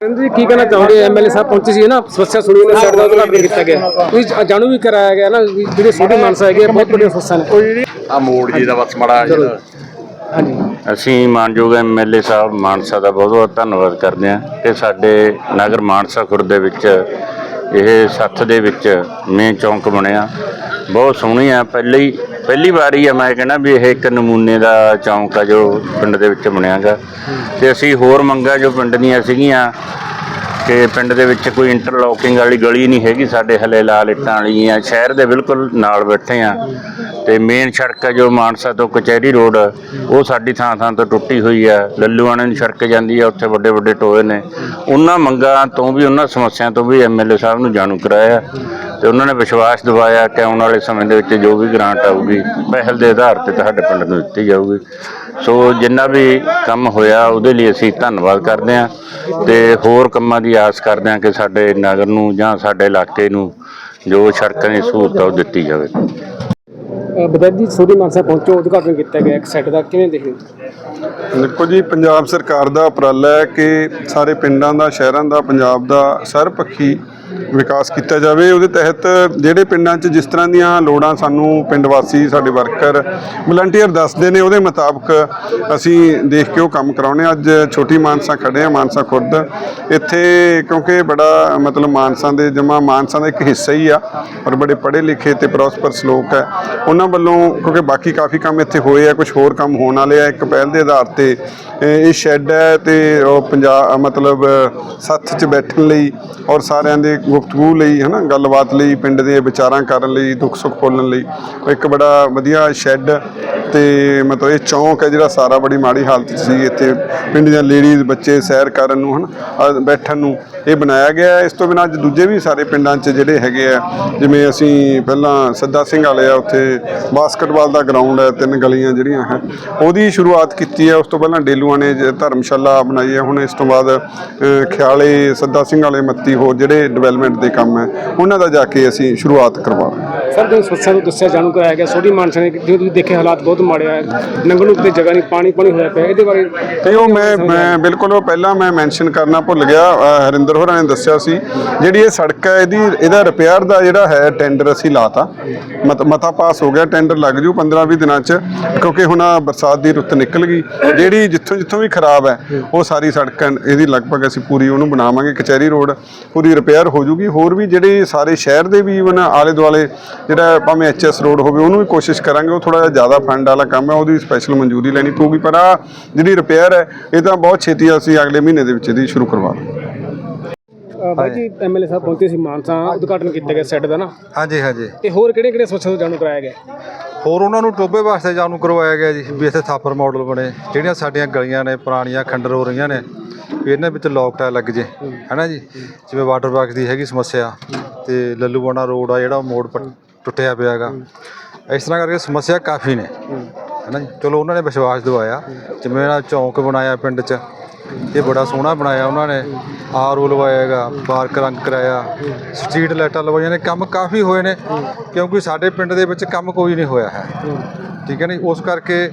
ਜੀ ਕੀ ਕਹਿਣਾ ਚਾਹੁੰਦੇ ਐਮਐਲਏ ਸਾਹਿਬ ਪਹੁੰਚੇ ਸੀ ਨਾ? ਸਮੱਸਿਆ ਸੁਣੀ ਨੇ ਸਾਡਾ ਉਦਘਾਟਨ ਕੀਤਾ ਗਿਆ। ਤੁਸੀਂ ਜਾਣੂ ਵੀ ਕਰਾਇਆ ਗਿਆ ਨਾ ਵੀ ਜਿਹੜੇ ਛੋਟੇ ਮਾਨਸਾ ਹੈਗੇ ਆ, ਬਹੁਤ ਵੱਡੀਆਂ ਸਮੱਸਿਆ ਨੇ। ਆ ਮੋੜ ਜੀ ਦਾ ਬਸ ਮੜਾ ਜਿਹੜਾ ਹਾਂਜੀ। ਅਸੀਂ ਮਾਨਯੋਗ ਐਮਐਲਏ ਸਾਹਿਬ ਮਾਨਸਾ ਦਾ ਬਹੁਤ ਬਹੁਤ ਧੰਨਵਾਦ ਕਰਦੇ ਹਾਂ ਕਿ ਸਾਡੇ ਨਗਰ ਮਾਨਸਾ ਖੁਰਦ ਦੇ ਵਿੱਚ ਇਹ ਸੱਥ ਦੇ ਵਿੱਚ ਮੇਨ ਚੌਂਕ ਬਣਿਆ। ਬਹੁਤ ਸੋਹਣੀ ਆ। ਪਹਿਲੀ ਪਹਿਲੀ ਵਾਰੀ ਆ ਮੈਂ ਕਹਿੰਦਾ ਵੀ ਇਹ ਇੱਕ ਨਮੂਨੇ ਦਾ ਚੌਂਕ ਆ ਜੋ ਪਿੰਡ ਦੇ ਵਿੱਚ ਬਣਿਆਗਾ। ਤੇ ਅਸੀਂ ਹੋਰ ਮੰਗਾਂ ਜੋ ਪਿੰਡ ਦੀਆਂ ਸੀਗੀਆਂ ਕਿ ਪਿੰਡ ਦੇ ਵਿੱਚ ਕੋਈ ਇੰਟਰਲੋਕਿੰਗ ਵਾਲੀ ਗਲੀ ਨਹੀਂ ਹੈਗੀ ਸਾਡੇ ਹਲੇ ਲਾਲ ਇੱਟਾਂ ਵਾਲੀ ਆ। ਸ਼ਹਿਰ ਦੇ ਬਿਲਕੁਲ ਨਾਲ ਬੈਠੇ ਆ। ਤੇ ਮੇਨ ਸੜਕ ਹੈ ਜੋ ਮਾਨਸਾ ਤੋਂ ਕਚਹਿਰੀ ਰੋਡ ਉਹ ਸਾਡੀ ਥਾਂ ਥਾਂ ਤੋਂ ਟੁੱਟੀ ਹੋਈ ਆ। ਲੱਲੂਆਣੇ ਨੂੰ ਸੜਕ ਜਾਂਦੀ ਆ, ਉੱਥੇ ਵੱਡੇ ਵੱਡੇ ਟੋਏ ਨੇ। ਉਹਨਾਂ ਮੰਗਾਂ ਤੋਂ ਵੀ, ਉਹਨਾਂ ਸਮੱਸਿਆ ਤੋਂ ਵੀ ਐਮਐਲਏ ਸਾਹਿਬ ਨੂੰ ਜਾਣੂ ਕਰਾਇਆ। ਤੇ ਉਹਨਾਂ ਨੇ ਵਿਸ਼ਵਾਸ ਦਿਵਾਇਆ ਕਿ ਆਉਣ ਵਾਲੇ ਸਮੇਂ ਦੇ ਵਿੱਚ ਜੋ ਵੀ ਗ੍ਰਾਂਟ ਆਊਗੀ, ਪਹਿਲ ਦੇ ਆਧਾਰ ਤੇ ਤੁਹਾਡੇ ਪਿੰਡ ਨੂੰ ਦਿੱਤੀ ਜਾਊਗੀ। ਸੋ ਜਿੰਨਾ ਵੀ ਕੰਮ ਹੋਇਆ ਉਹਦੇ ਲਈ ਅਸੀਂ ਧੰਨਵਾਦ ਕਰਦੇ ਹਾਂ ਤੇ ਹੋਰ ਕੰਮਾਂ ਦੀ ਆਸ ਕਰਦੇ ਹਾਂ ਕਿ ਸਾਡੇ ਨਗਰ ਨੂੰ ਜਾਂ ਸਾਡੇ ਇਲਾਕੇ ਨੂੰ ਜੋ ਸੜਕਾਂ ਦੀ ਸਹੂਲਤ ਉਹ ਦਿੱਤੀ ਜਾਵੇ ਬਦਲ ਜੀ ਛੋਟੇ ਮਾਨਸਾ ਪਹੁੰਚੋ ਉਦਘਾਟਨ ਕੀਤਾ ਗਿਆ ਇੱਕ ਸੈੱਟ ਦਾ ਕਿਵੇਂ ਦੇਖਦੇ ਹੋ? ਦੇਖੋ ਜੀ ਪੰਜਾਬ ਸਰਕਾਰ ਦਾ ਉਪਰਾਲਾ ਹੈ ਕਿ ਸਾਰੇ ਪਿੰਡਾਂ ਦਾ ਸ਼ਹਿਰਾਂ ਦਾ ਪੰਜਾਬ ਦਾ ਸਰਬਪੱਖੀ ਵਿਕਾਸ ਕੀਤਾ ਜਾਵੇ। ਉਹਦੇ ਤਹਿਤ ਜਿਹੜੇ ਪਿੰਡਾਂ 'ਚ ਜਿਸ ਤਰ੍ਹਾਂ ਦੀਆਂ ਲੋੜਾਂ ਸਾਨੂੰ ਪਿੰਡ ਵਾਸੀ, ਸਾਡੇ ਵਰਕਰ ਵਲੰਟੀਅਰ ਦੱਸਦੇ ਨੇ, ਉਹਦੇ ਮੁਤਾਬਕ ਅਸੀਂ ਦੇਖ ਕੇ ਉਹ ਕੰਮ ਕਰਾਉਣੇ ਅੱਜ ਛੋਟੀ ਮਾਨਸਾ ਖੜੇ ਆ ਮਾਨਸਾ ਖੁਰਦ। ਇੱਥੇ ਕਿਉਂਕਿ ਬੜਾ ਮਤਲਬ ਮਾਨਸਾ ਦੇ ਜਮਾ ਮਾਨਸਾ ਦਾ ਇੱਕ ਹਿੱਸਾ ਹੀ ਆ ਔਰ ਬੜੇ ਪੜ੍ਹੇ ਲਿਖੇ ਤੇ ਪ੍ਰੋਸਪਰਸ ਲੋਕ ਹੈ। ਉਹਨਾਂ ਵੱਲੋਂ ਕਿਉਂਕਿ ਬਾਕੀ ਕਾਫੀ ਕੰਮ ਇੱਥੇ ਹੋਏ ਆ ਕੁਝ ਹੋਰ ਕੰਮ ਹੋਣ ਵਾਲੇ ਆ। ਇੱਕ ਪਹਿਲ ਦੇ ਆਧਾਰ ਤੇ ਇਹ ਸ਼ੈੱਡ ਹੈ ਤੇ ਉਹ ਪੰਜਾਬ ਮਤਲਬ ਸੱਥ 'ਚ ਬੈਠਣ ਲਈ ਔਰ ਸਾਰਿਆਂ ਦੇ ਗੁਫ਼ਤਗੂ ਲਈ, ਹਨਾ, ਗੱਲਬਾਤ ਲਈ, ਪਿੰਡ ਦੇ ਵਿਚਾਰਾਂ ਕਰਨ ਲਈ ਦੁੱਖ ਸੁੱਖ ਫੋਲਣ ਲਈ। ਇੱਕ ਬੜਾ ਵਧੀਆ ਸ਼ੈੱਡ ਤੇ ਮਤਲਬ ਇਹ ਚੌਂਕ ਹੈ ਜਿਹੜਾ ਸਾਰਾ ਬੜੀ ਮਾੜੀ ਹਾਲਤ 'ਚ ਸੀ, ਇੱਥੇ ਪਿੰਡ ਦੀਆਂ ਲੇਡੀਜ਼ ਬੱਚੇ ਸੈਰ ਕਰਨ ਨੂੰ ਹਨਾ ਅਹ ਬੈਠਣ ਨੂੰ ਇਹ ਬਣਾਇਆ ਗਿਆ ਇਸ ਤੋਂ ਬਿਨਾਂ ਅੱਜ ਦੂਜੇ ਵੀ ਸਾਰੇ ਪਿੰਡਾਂ 'ਚ ਜਿਹੜੇ ਹੈਗੇ ਆ, ਜਿਵੇਂ ਅਸੀਂ ਪਹਿਲਾਂ ਸੱਦਾ ਸਿੰਘ ਵਾਲੇ ਆ, ਉੱਥੇ ਬਾਸਕਟਬਾਲ ਦਾ ਗਰਾਊਂਡ ਹੈ, ਤਿੰਨ ਗਲੀਆਂ ਜਿਹੜੀਆਂ ਹੈ, ਉਹਦੀ ਸ਼ੁਰੂਆਤ ਕੀਤੀ ਹੈ। ਉਸ ਤੋਂ ਪਹਿਲਾਂ ਡੇਲੂਆਂ ਨੇ ਜ- ਧਰਮਸ਼ਾਲਾ ਬਣਾਈ ਹੈ, ਹੁਣ ਇਸ ਤੋਂ ਬਾਅਦ ਖਿਆਲੇ ਸੱਦਾ ਸਿੰਘ ਵਾਲੇ ਮੱਤੀ ਹੋਰ ਜਿਹੜੇ ਡਿਵੈਲਪਮੈਂਟ ਦੇ ਕੰਮ ਹੈ, ਉਹਨਾਂ ਦਾ ਜਾ ਕੇ ਅਸੀਂ ਸ਼ੁਰੂਆਤ ਕਰਵਾ ਸਰ ਜਦੋਂ ਸਮੱਸਿਆ ਨੂੰ ਦੱਸਿਆ ਜਾਣੂ ਕਰਾਇਆ ਗਿਆ ਛੋਟੀ ਮਾਨਸਾ ਨੇ ਜਿਵੇਂ ਤੁਸੀਂ ਦੇਖੇ ਹਾਲਾਤ ਬਹੁਤ ਮਾੜੇ ਆ ਨੰਗਲ ਨੂੰ ਕਿਤੇ ਜਗ੍ਹਾ ਨਹੀਂ ਪਾਣੀ ਪਾਣੀ ਹੋਇਆ ਪਿਆ ਇਹਦੇ ਬਾਰੇ ਤੇ ਉਹ ਮੈਂ ਮੈਂ ਬਿਲਕੁਲ ਉਹ ਪਹਿਲਾਂ ਮੈਂ ਮੈਂਸ਼ਨ ਕਰਨਾ ਭੁੱਲ ਗਿਆ ਹਰਿੰਦਰ ਹੋਰਾਂ ਨੇ ਦੱਸਿਆ ਸੀ ਜਿਹੜੀ ਇਹ ਸੜਕ ਹੈ ਇਹਦੀ ਇਹਦਾ ਰਿਪੇਅਰ ਦਾ ਜਿਹੜਾ ਹੈ ਟੈਂਡਰ ਅਸੀਂ ਲਾਤਾ। ਮਤ ਮਤਾ ਪਾਸ ਹੋ ਗਿਆ ਟੈਂਡਰ ਲੱਗ ਜੂ 15 20 ਦਿਨਾਂ ਚ ਕਿਉਂਕਿ ਹੁਣ ਬਰਸਾਤ ਦੀ ਰੁੱਤ ਨਿਕਲ ਗਈ। ਜਿਹੜੀ ਜਿੱਥੋਂ ਜਿੱਥੋਂ ਵੀ ਖਰਾਬ ਹੈ ਉਹ ਸਾਰੀ ਸੜਕ ਇਹਦੀ ਲਗਭਗ ਅਸੀਂ ਪੂਰੀ ਉਹਨੂੰ ਬਣਾਵਾਂਗੇ ਕਚਹਿਰੀ ਰੋਡ ਪੂਰੀ ਰਿਪੇਅਰ ਹੋ ਜੂਗੀ। ਹੋਰ ਵੀ ਜਿਹੜੇ ਸਾਰੇ ਸ਼ਹਿਰ ਦੇ ਵੀ ਇਵਨ ਆਲੇ ਦੁਆਲੇ ਜਿਹੜਾ ਭਾਵੇਂ ਐਚਐਸ ਰੋਡ ਹੋਵੇ ਉਹਨੂੰ ਵੀ ਕੋਸ਼ਿਸ਼ ਕਰਾਂਗੇ। ਉਹ ਥੋੜਾ ਜਿਹਾ ਜ਼ਿਆਦਾ ਫੰਡ ਵਾਲਾ ਕੰਮ ਹੈ ਉਹਦੀ ਸਪੈਸ਼ਲ ਮਨਜ਼ੂਰੀ ਲੈਣੀ ਪਊਗੀ। ਪਰ ਆ ਜਿਹੜੀ ਰਿਪੇਅਰ ਹੈ ਇਹ ਤਾਂ ਬਹੁਤ ਛੇਤੀ ਅਸੀਂ ਅਗਲੇ ਮਹੀਨੇ ਦੇ ਵਿੱਚ ਇਹਦੀ ਸ਼ੁਰੂ ਕਰਵਾ ਦਾਂਗੇ। ਬਾਈ ਜੀ ਐਮਐਲਏ ਸਾਹਿਬ ਪਹੁੰਚੇ ਸੀ ਮਾਨਸਾ ਉਦਘਾਟਨ ਕੀਤਾ ਗਿਆ ਸੈੱਟ ਦਾ ਨਾ। ਹਾਂਜੀ ਹਾਂਜੀ। ਤੇ ਹੋਰ ਕਿਹੜੇ ਕਿਹੜੇ ਸਮੱਸਿਆ ਤੋਂ ਜਾਣੂ ਕਰਾਇਆ ਗਿਆ? ਹੋਰ ਉਹਨਾਂ ਨੂੰ ਟੋਬੇ ਵਾਸਤੇ ਜਾਣੂ ਕਰਵਾਇਆ ਗਿਆ ਜੀ ਵੀ ਇੱਥੇ ਥਾਪਰ ਮਾਡਲ ਬਣੇ। ਜਿਹੜੀਆਂ ਸਾਡੀਆਂ ਗਲੀਆਂ ਨੇ ਪੁਰਾਣੀਆਂ ਖੰਡਰ ਹੋ ਰਹੀਆਂ ਨੇ ਵੀ ਇਹਨਾਂ ਵਿੱਚ ਲੋਕ ਟਾਇਲ ਲੱਗ ਜੇ। ਹੈਨਾ ਜੀ? ਜਿਵੇਂ ਵਾਟਰ ਬਾਕਸ ਦੀ ਹੈਗੀ ਸਮੱਸਿਆ ਤੇ ਲੱਲੂਵਾਣਾ ਰੋਡ ਆ ਜਿਹੜਾ ਮੋੜ ਪੱਟ- ਟੁੱਟਿਆ ਪਿਆ ਹੈਗਾ ਇਸ ਤਰ੍ਹਾਂ ਕਰਕੇ ਸਮੱਸਿਆ ਕਾਫੀ ਨੇ। ਹੈਨਾ ਜੀ? ਚਲੋ ਉਹਨਾਂ ਨੇ ਵਿਸ਼ਵਾਸ ਦਿਵਾਇਆ। ਜਿਵੇਂ ਇਹਨਾਂ ਚੌਂਕ ਬਣਾਇਆ ਪਿੰਡ 'ਚ ਇਹ ਬੜਾ ਸੋਹਣਾ ਬਣਾਇਆ ਉਹਨਾਂ ਨੇ। ਆਰਓ ਲਵਾਇਆ ਹੈਗਾ ਪਾਰਕ ਰੰਗ ਕਰਾਇਆ। ਸਟਰੀਟ ਲਾਈਟਾਂ ਲਵਾਈਆਂ ਨੇ। ਕੰਮ ਕਾਫੀ ਹੋਏ ਨੇ। ਕਿਉਂਕਿ ਸਾਡੇ ਪਿੰਡ ਦੇ ਵਿੱਚ ਕੰਮ ਕੋਈ ਨਹੀਂ ਹੋਇਆ ਹੈ। ਠੀਕ ਹੈ ਨਹੀਂ ਉਸ ਕਰਕੇ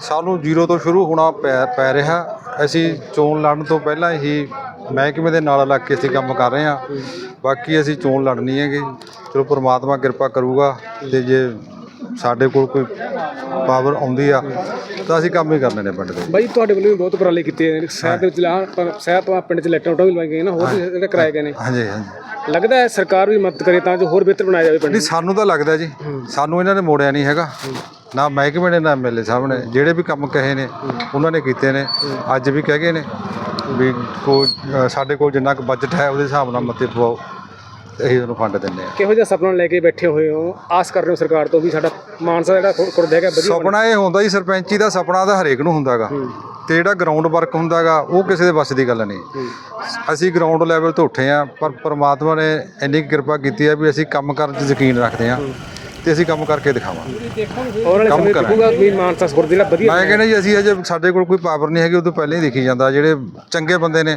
ਸਾਨੂੰ ਜ਼ੀਰੋ ਤੋਂ ਸ਼ੁਰੂ ਹੋਣਾ ਪੈ ਪੈ ਰਿਹਾ। ਅਸੀਂ ਚੋਣ ਲੜਨ ਤੋਂ ਪਹਿਲਾਂ ਹੀ ਮਹਿਕਮੇ ਦੇ ਨਾਲ ਲੱਗ ਕੇ ਅਸੀਂ ਕੰਮ ਕਰ ਰਹੇ ਹਾਂ। ਬਾਕੀ ਅਸੀਂ ਚੋਣ ਲੜਨੀ ਹੈਗੀ। ਚਲੋ ਪ੍ਰਮਾਤਮਾ ਕਿਰਪਾ ਕਰੂਗਾ ਤੇ ਜੇ ਸਾਡੇ ਕੋਲ ਕੋਈ ਪਾਵਰ ਆਉਂਦੀ ਆ ਤਾਂ ਅਸੀਂ ਕੰਮ ਹੀ ਕਰਨੇ ਨੇ ਪਿੰਡ ਦੇ ਬਾਈ ਤੁਹਾਡੇ ਵੱਲੋਂ ਵੀ ਬਹੁਤ ਉਪਰਾਲੇ ਕੀਤੇ ਨੇ ਸ਼ਹਿਰ ਦੇ ਵਿੱਚ ਲਾ ਸ਼ਹਿਰ ਤੋਂ ਪਿੰਡ 'ਚ ਲੈਟਾਂ ਉਟਾਂ ਵੀ ਲਵਾਈਆਂ ਗਈਆਂ ਨਾ ਹੋਰ ਵੀ ਜਿਹੜੇ ਕਰਾਏ ਗਏ ਨੇ। ਹਾਂਜੀ ਹਾਂਜੀ। ਲੱਗਦਾ ਹੈ ਸਰਕਾਰ ਵੀ ਮਦਦ ਕਰੇ ਤਾਂ ਜੋ ਹੋਰ ਬਿਹਤਰ ਬਣਾਇਆ ਜਾਵੇ ਪਿੰਡ ਨਹੀਂ ਸਾਨੂੰ ਤਾਂ ਲੱਗਦਾ ਜੀ। ਸਾਨੂੰ ਇਹਨਾਂ ਨੇ ਮੋੜਿਆ ਨਹੀਂ ਹੈਗਾ। ਨਾ ਮਹਿਕਮੇ ਨੇ ਨਾ ਐਮਐਲਏ ਸਾਹਿਬ ਨੇ। ਜਿਹੜੇ ਵੀ ਕੰਮ ਕਹੇ ਨੇ ਉਹਨਾਂ ਨੇ ਕੀਤੇ ਨੇ। ਅੱਜ ਵੀ ਕਹਿ ਗਏ ਨੇ। ਵੀ ਕੋ ਸਾਡੇ ਕੋਲ ਜਿੰਨਾ ਕੁ ਬਜਟ ਹੈ ਉਹਦੇ ਹਿਸਾਬ ਨਾਲ ਮਤੇ ਪਵਾਓ। ਅਸੀਂ ਉਹਨੂੰ ਫੰਡ ਦਿੰਦੇ ਆ। ਕਿਹੋ ਜਿਹਾ ਸੁਪਨਾ ਲੈ ਕੇ ਬੈਠੇ ਹੋਏ ਹੋ? ਆਸ ਕਰ ਰਹੇ ਹੋ ਸਰਕਾਰ ਤੋਂ ਵੀ ਸਾਡਾ ਮਾਨਸਾ ਜਿਹੜਾ ਖੁਰਦ ਹੈਗਾ ਵਧੀਆ। ਸੁਪਨਾ ਇਹ ਹੁੰਦਾ ਜੀ ਸਰਪੰਚੀ ਦਾ ਸੁਪਨਾ ਤਾਂ ਹਰੇਕ ਨੂੰ ਹੁੰਦਾਗਾ। ਤੇ ਜਿਹੜਾ ਗਰਾਊਂਡ ਵਰਕ ਹੁੰਦਾਗਾ ਉਹ ਕਿਸੇ ਦੇ ਵੱਸ ਦੀ ਗੱਲ ਨਹੀਂ। ਅਸੀਂ ਗਰਾਊਂਡ ਲੈਵਲ ਤੋਂ ਉੱਠੇ ਆ ਪਰ ਪ੍ਰਮਾਤਮਾ ਨੇ ਇੰਨੀ ਕਿਰਪਾ ਕੀਤੀ ਹੈ ਵੀ ਅਸੀਂ ਕੰਮ ਕਰਨ 'ਚ ਯਕੀਨ ਰੱਖਦੇ ਆ ਤੇ ਅਸੀਂ ਕੰਮ ਕਰਕੇ ਦਿਖਾਵਾਂਗੇ। ਆਉਣ ਵਾਲੇ ਸਮੇਂ ਕਰਾਂਗੇ। ਦੇਖੂਗਾ ਵੀ ਮਾਨਸਾ ਖੁਰਦ ਜਿਹੜਾ ਵਧੀਆ ਮੈਂ ਕਹਿੰਦਾ ਜੀ ਅਸੀਂ ਅਜੇ ਸਾਡੇ ਕੋਲ ਕੋਈ ਪਾਵਰ ਨਹੀਂ ਹੈਗੀ ਉਹ ਤੋਂ ਪਹਿਲਾਂ ਹੀ ਦਿਖੀ ਜਾਂਦਾ ਜਿਹੜੇ ਚੰਗੇ ਬੰਦੇ ਨੇ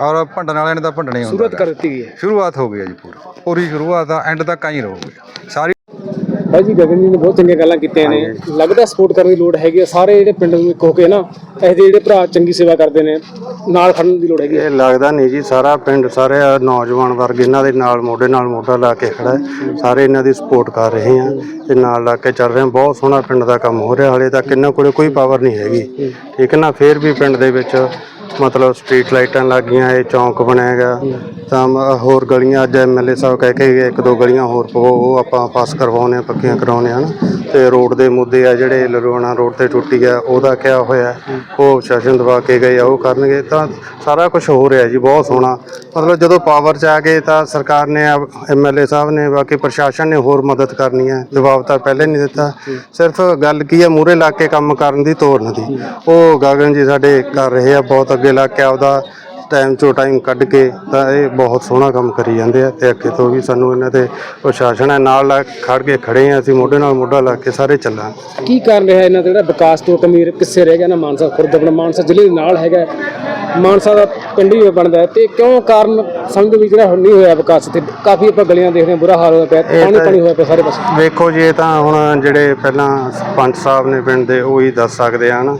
ਔਰ ਭੰਡਣ ਵਾਲਿਆਂ ਨੇ ਤਾਂ ਭੰਡਣੇ ਹੁੰਦਾ ਸ਼ੁਰੂਆਤ ਕਰ ਦਿੱਤੀ ਗਈ ਹੈ। ਸ਼ੁਰੂਆਤ ਹੋ ਗਈ ਹੈ ਜੀ ਪੂਰੀ। ਪੂਰੀ ਸ਼ੁਰੂਆਤ ਆ ਐਂਡ ਤੱਕ ਆਈ ਰਹੂਗੀ ਸਾਰੀ ਬਾਈ ਜੀ, ਗਗਨ ਜੀ ਨੇ ਬਹੁਤ ਚੰਗੀਆਂ ਗੱਲਾਂ ਕੀਤੀਆਂ ਨੇ। ਲੱਗਦਾ ਸਪੋਰਟ ਕਰਨ ਦੀ ਲੋੜ ਹੈਗੀ ਆ। ਸਾਰੇ ਜਿਹੜੇ ਪਿੰਡ ਨੂੰ ਇੱਕ ਹੋ ਕੇ ਨਾ ਇਹਦੇ ਜਿਹੜੇ ਭਰਾ ਚੰਗੀ ਸੇਵਾ ਕਰਦੇ ਨੇ, ਨਾਲ ਖੜਨ ਦੀ ਲੋੜ ਹੈਗੀ ਇਹ ਲੱਗਦਾ ਨਹੀਂ ਜੀ, ਸਾਰਾ ਪਿੰਡ, ਸਾਰੇ ਨੌਜਵਾਨ ਵਰਗ ਇਹਨਾਂ ਦੇ ਨਾਲ ਮੋਢੇ ਨਾਲ ਮੋਢਾ ਲਾ ਕੇ ਖੜਾ ਹੈ। ਸਾਰੇ ਇਹਨਾਂ ਦੀ ਸਪੋਰਟ ਕਰ ਰਹੇ ਆ ਤੇ ਨਾਲ ਲਾ ਕੇ ਚੱਲ ਰਹੇ ਆ। ਬਹੁਤ ਸੋਹਣਾ ਪਿੰਡ ਦਾ ਕੰਮ ਹੋ ਰਿਹਾ, ਹਲੇ ਤੱਕ ਇਹਨਾਂ ਕੋਲੇ ਕੋਈ ਪਾਵਰ ਨਹੀਂ ਹੈਗੀ। ਠੀਕ ਹੈ ਨਾ, ਫੇਰ ਵੀ ਪਿੰਡ ਦੇ ਵਿੱਚ ਮਤਲਬ ਸਟਰੀਟ ਲਾਈਟਾਂ ਲੱਗੀਆਂ, ਇਹ ਚੌਂਕ ਬਣਿਆ ਹੈਗਾ। ਤਾਂ ਮ- ਹੋਰ ਗਲੀਆਂ ਅੱਜ ਐਮਐਲਏ ਸਾਹਿਬ ਕਹਿ ਕੇ ਗਏ, ਇੱਕ ਦੋ ਗਲੀਆਂ ਹੋਰ ਪਵੋ, ਉਹ ਆਪਾਂ ਪਾਸ ਕਰਵਾਉਣੇ ਆ ਪੱਕੀਆਂ ਕਰਾਉਣੇ ਹਨ। ਤੇ ਰੋਡ ਦੇ ਮੁੱਦੇ ਆ ਜਿਹੜੇ ਲਰੋਣਾ ਰੋਡ ਤੇ ਟੁੱਟੀ ਆ, ਉਹਦਾ ਕਿਆ ਹੋਇਆ? ਉਹ ਸ਼ਾਸਨ ਦਵਾ ਕੇ ਗਏ ਆ, ਉਹ ਕਰਨਗੇ, ਤਾਂ ਸਾਰਾ ਕੁਝ ਹੋ ਰਿਹਾ ਜੀ, ਬਹੁਤ ਸੋਹਣਾ। ਮਤਲਬ ਜਦੋਂ ਪਾਵਰ 'ਚ ਆ ਗਏ, ਤਾਂ ਸਰਕਾਰ ਨੇ ਐਮਐਲਏ ਸਾਹਿਬ ਨੇ, ਬਾਕੀ ਪ੍ਰਸ਼ਾਸਨ ਨੇ ਹੋਰ ਮਦਦ ਕਰਨੀ ਹੈ ਜਵਾਬ ਤਾਂ ਪਹਿਲੇ ਨਹੀਂ ਦਿੱਤਾ। ਸਿਰਫ ਗੱਲ ਕੀ ਹੈ ਮੂਰੇ ਲਾ ਕੇ ਕੰਮ ਕਰਨ ਦੀ ਤੋਰਨ ਦੀ ਉਹ ਗਗਨ ਜੀ ਸਾਡੇ ਕਰ ਰਹੇ ਆ, ਬਹੁਤ ਅੱਗੇ ਲਾ ਕੇ ਆਪਦਾ ਟਾਈਮ ਤੋਂ ਟਾਈਮ ਕੱਢ ਕੇ ਤਾਂ ਇਹ ਬਹੁਤ ਸੋਹਣਾ ਕੰਮ ਕਰੀ ਜਾਂਦੇ ਆ ਤੇ ਅੱਗੇ ਤੋਂ ਵੀ ਸਾਨੂੰ ਇਹਨਾਂ ਤੇ ਪ੍ਰਸ਼ਾਸਨ ਹੈ, ਨਾਲ ਲਾ ਖੜ ਕੇ ਖੜੇ ਆ, ਅਸੀਂ ਮੋਢੇ ਨਾਲ ਮੋਢਾ ਲਾ ਕੇ ਸਾਰੇ ਚੱਲਾਂਗੇ। ਕੀ ਕਾਰਨ ਰਿਹਾ ਇਹਨਾਂ ਦਾ ਜਿਹੜਾ ਵਿਕਾਸ ਤੋਂ ਕਮੀ ਕਿੱਸੇ ਰਹਿ ਗਿਆ ਨਾ ਮਾਨਸਾ ਖੁਰਦ ਆਪਣਾ? ਮਾਨਸਾ ਜ਼ਿਲ੍ਹੇ ਦੇ ਨਾਲ ਹੈਗਾ। ਮਾਨਸਾ ਦਾ ਪਿੰਡ ਹੀ ਬਣਦਾ ਹੈ। ਤੇ ਕਿਉਂ ਕਾਰਨ ਸਮਝੋ ਵੀ ਜਿਹੜਾ ਨਹੀਂ ਹੋਇਆ ਵਿਕਾਸ ਤੇ ਕਾਫੀ ਆਪਾਂ ਗਲੀਆਂ ਦੇਖਦੇ ਹਾਂ ਬੁਰਾ ਹਾਲ ਹੋਇਆ ਪਿਆ ਪਾਣੀ ਪਾਣੀ ਹੋਇਆ ਪਿਆ ਸਾਰੇ ਪਾਸੇ। ਵੇਖੋ ਜੀ ਇਹ ਤਾਂ ਹੁਣ ਜਿਹੜੇ ਪਹਿਲਾਂ ਪੰਚ ਸਾਹਿਬ ਨੇ ਪਿੰਡ ਦੇ ਉਹ ਹੀ ਦੱਸ ਸਕਦੇ ਆ ਨਾ।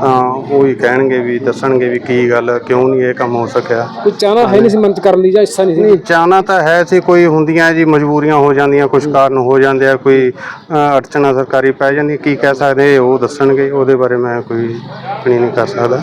ਤਾਂ ਉਹ ਹੀ ਕਹਿਣਗੇ ਵੀ ਦੱਸਣਗੇ ਵੀ ਕੀ ਗੱਲ ਕਿਉਂ ਨਹੀਂ ਇਹ ਕੰਮ ਹੋ ਸਕਿਆ। ਕੋਈ ਚਾਹਨਾ ਹੈ ਨਹੀਂ ਸੀ ਚ ਕਰਨ ਦੀ ਜਾਂ ਹਿੱਸਾ ਨਹੀਂ ਸੀ? ਚਾਹਨਾ ਤਾਂ ਹੈ ਸੀ ਕੋਈ ਹੁੰਦੀਆਂ ਜੀ ਮਜਬੂਰੀਆਂ ਹੋ ਜਾਂਦੀਆਂ ਕੁਝ ਕਾਰਨ ਹੋ ਜਾਂਦੇ ਆ ਕੋਈ ਅ, ਅੜਚਨਾ ਸਰਕਾਰੀ ਪੈ ਜਾਂਦੀ ਕੀ ਕਹਿ ਸਕਦੇ ਉਹ ਦੱਸਣਗੇ ਉਹਦੇ ਬਾਰੇ ਮੈਂ ਕੋਈ ਨਹੀਂ ਕਰ ਸਕਦਾ।